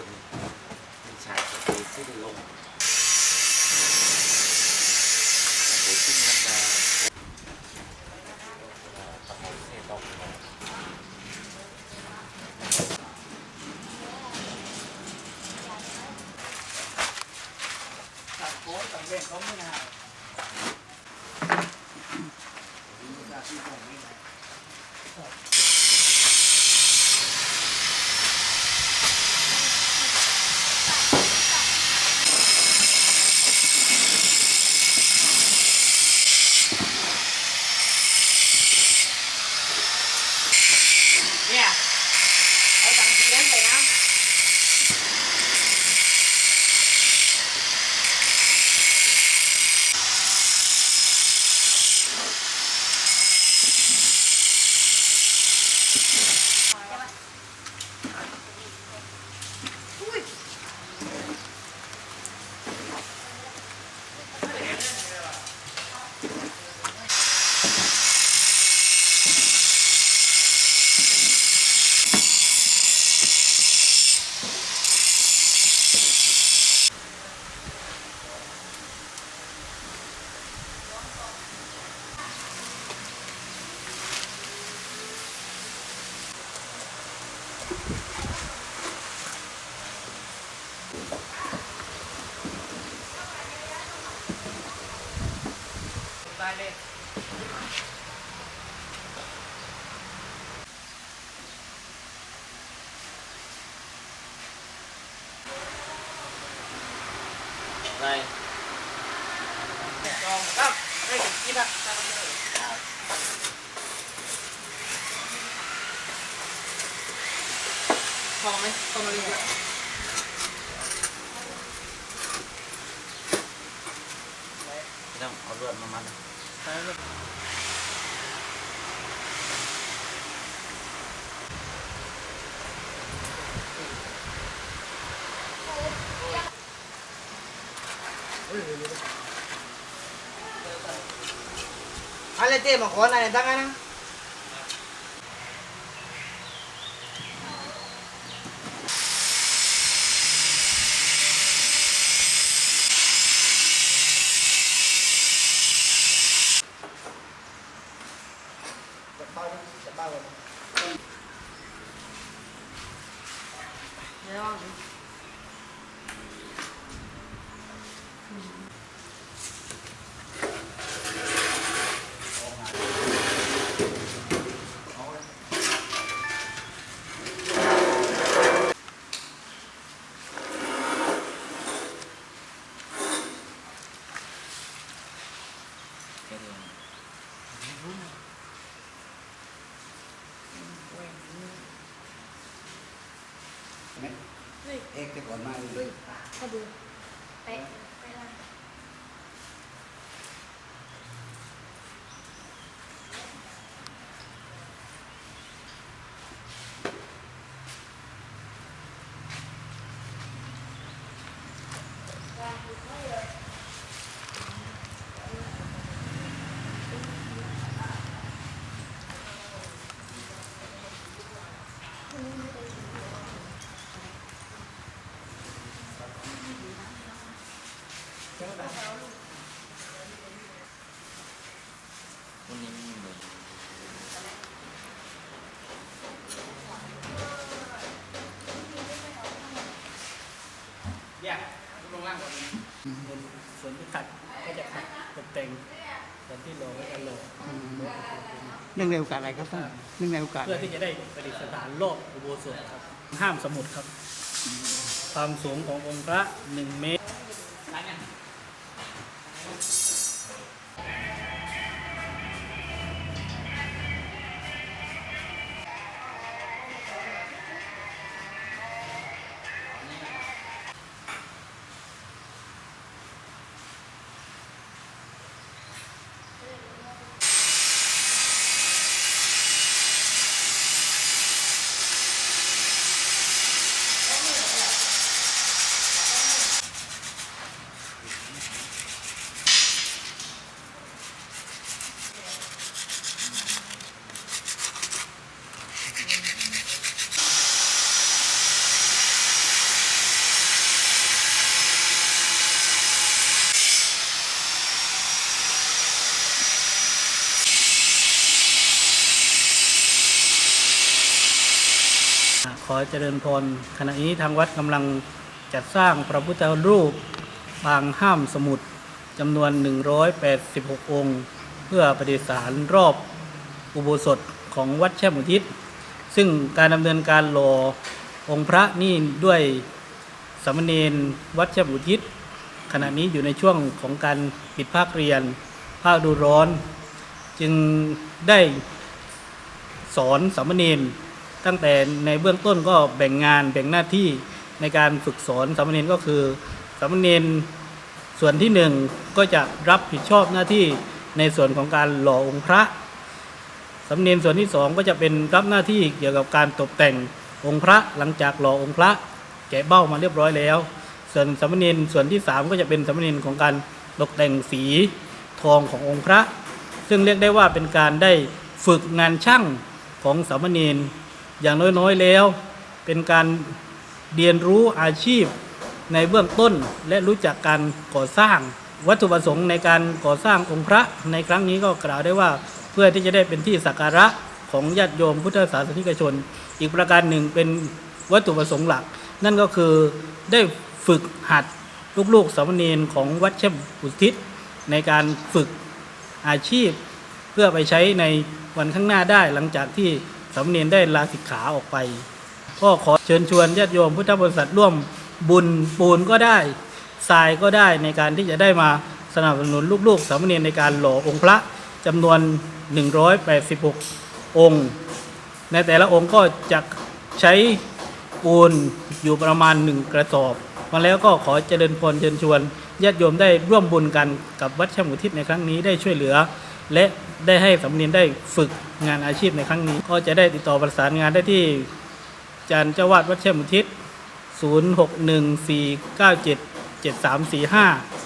คนเป็นชายสเปซที่เป็นลมโดยซึ่งมันจะเอ่อตะโกนเสียงตกลง ตัดโค้ดตัดเล่นเขาไม่นานที่ตรงนี้นะ เนี่ยเอาตังค์เทียนไปนะ ได้เลย ไร จองครับให้กินอะ พอไหมพอมาเรียนไม่ต้องเอาลวดมามัดอะไรเจ๊มาขออะไรตั้งนะจะ เบ้าจะเบ้าเลย เดี๋ยว แค่เดียว เอกแต่ก่อนมาเลยก็ดูไปไปละ วันนี้ไม่มีเลย เนี่ยลงล่างก่อนส่ วนที่ขัดก็จะขัดตกแต่งส่วนที่โลก็จะโลเนื่องในโอกาสอะไรครับท่านเนื่องในโอกาสเพื่อที่จะได้ประดิษฐานโลกอุโบสถครับ ห้ามสมุดครับ ความสูงขององค์พระหนึ่งเมตร อเจริญพรขณะนี้ทางวัดกำลังจัดสร้างพระพุทธรูปปางห้ามสมุทรจำนวน 186 องค์ เพื่อประดิษฐานรอบอุโบสถของวัดแช่มอุทิศ ซึ่งการดำเนินการหล่อองค์พระนี่ด้วยสมเณรวัดแช่มอุทิศ ขณะนี้อยู่ในช่วงของการปิดภาคเรียน ภาคดูร้อน จึงได้สอนสมเณร ตั้งแต่ในเบื้องต้นก็แบ่งงานแบ่งหน้าที่ในการฝึกสอนสามเณรก็คือสามเณรส่วนที่หนึ่งก็จะรับผิดชอบหน้าที่ในส่วนของการหล่อองค์พระสามเณรส่วนที่สองก็จะเป็นรับหน้าที่เกี่ยวกับการตกแต่งองค์พระหลังจากหล่อองค์พระแกะเบ้ามาเรียบร้อยแล้ว ส่วนสามเณรส่วนที่สามก็จะเป็นสามเณรของการตกแต่งสีทองขององค์พระ ซึ่งเรียกได้ว่าเป็นการได้ฝึกงานช่างของสามเณร อย่างน้อยๆแล้ว เป็นการเรียนรู้อาชีพในเบื้องต้นและรู้จักการก่อสร้าง วัตถุประสงค์ในการก่อสร้างองค์พระในครั้งนี้ก็กล่าวได้ว่าเพื่อที่จะได้เป็นที่สักการะของญาติโยมพุทธศาสนิกชน อีกประการหนึ่งเป็นวัตถุประสงค์หลัก นั่นก็คือได้ฝึกหัดลูกๆสามเณรของวัดเชมอุทิศ ในการฝึกอาชีพ เพื่อไปใช้ในวันข้างหน้าได้หลังจากที่ สามเณรได้ลาสิกขาออกไป ก็ขอเชิญชวนญาติโยมพุทธบริษัทร่วมบุญปูนก็ได้ทรายก็ได้ในการที่จะได้มาสนับสนุนลูกๆสามเณรในการหล่อองค์พระจำนวน 186 องค์ ในแต่ละองค์ก็จะใช้ปูนอยู่ประมาณหนึ่งกระสอบ มาแล้วก็ขอเจริญพรเชิญชวนญาติโยมได้ร่วมบุญกันกับวัดชมุทิศในครั้งนี้ได้ช่วยเหลือ และ ได้ให้สำเนียนได้ฝึกงานอาชีพในครั้งนี้ ก็จะได้ติดต่อประสานงานได้ที่อาจารย์เจ้าวาดวัดชมุทิศ 0614977345